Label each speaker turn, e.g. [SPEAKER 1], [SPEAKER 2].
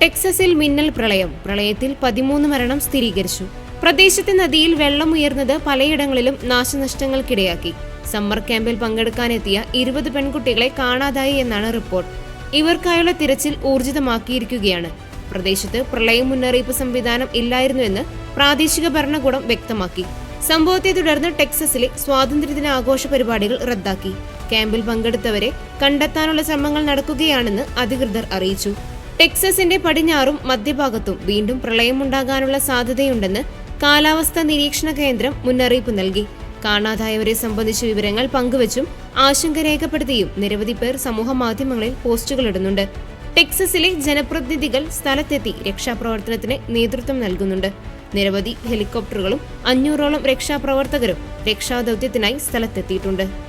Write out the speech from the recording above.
[SPEAKER 1] ടെക്സസിൽ മിന്നൽ പ്രളയം. പ്രളയത്തിൽ പതിമൂന്ന് മരണം സ്ഥിരീകരിച്ചു. പ്രദേശത്തെ നദിയിൽ വെള്ളം ഉയർന്നത് പലയിടങ്ങളിലും നാശനഷ്ടങ്ങൾക്കിടയാക്കി. സമ്മർ ക്യാമ്പിൽ പങ്കെടുക്കാനെത്തിയ ഇരുപത് പെൺകുട്ടികളെ കാണാതായി എന്നാണ് റിപ്പോർട്ട്. ഇവർക്കായുള്ള തിരച്ചിൽ ഊർജിതമാക്കിയിരിക്കുകയാണ്. പ്രദേശത്ത് പ്രളയ മുന്നറിയിപ്പ് സംവിധാനം ഇല്ലായിരുന്നുവെന്ന് പ്രാദേശിക ഭരണകൂടം വ്യക്തമാക്കി. സംഭവത്തെ തുടർന്ന് ടെക്സസിലെ സ്വാതന്ത്ര്യദിന ആഘോഷ പരിപാടികൾ റദ്ദാക്കി. ക്യാമ്പിൽ പങ്കെടുത്തവരെ കണ്ടെത്താനുള്ള ശ്രമങ്ങൾ നടക്കുകയാണെന്ന് അധികൃതർ അറിയിച്ചു. ടെക്സസിന്റെ പടിഞ്ഞാറും മധ്യഭാഗത്തും വീണ്ടും പ്രളയമുണ്ടാകാനുള്ള സാധ്യതയുണ്ടെന്ന് കാലാവസ്ഥാ നിരീക്ഷണ കേന്ദ്രം മുന്നറിയിപ്പ് നൽകി. കാണാതായവരെ സംബന്ധിച്ച വിവരങ്ങൾ പങ്കുവച്ചും ആശങ്ക രേഖപ്പെടുത്തിയും നിരവധി പേർ സമൂഹ മാധ്യമങ്ങളിൽ പോസ്റ്റുകൾ ഇടുന്നുണ്ട്. ടെക്സസിലെ ജനപ്രതിനിധികൾ സ്ഥലത്തെത്തി രക്ഷാപ്രവർത്തനത്തിന് നേതൃത്വം നൽകുന്നുണ്ട്. നിരവധി ഹെലികോപ്റ്ററുകളും അഞ്ഞൂറോളം രക്ഷാപ്രവർത്തകരും രക്ഷാദൌത്യത്തിനായി സ്ഥലത്തെത്തിയിട്ടുണ്ട്.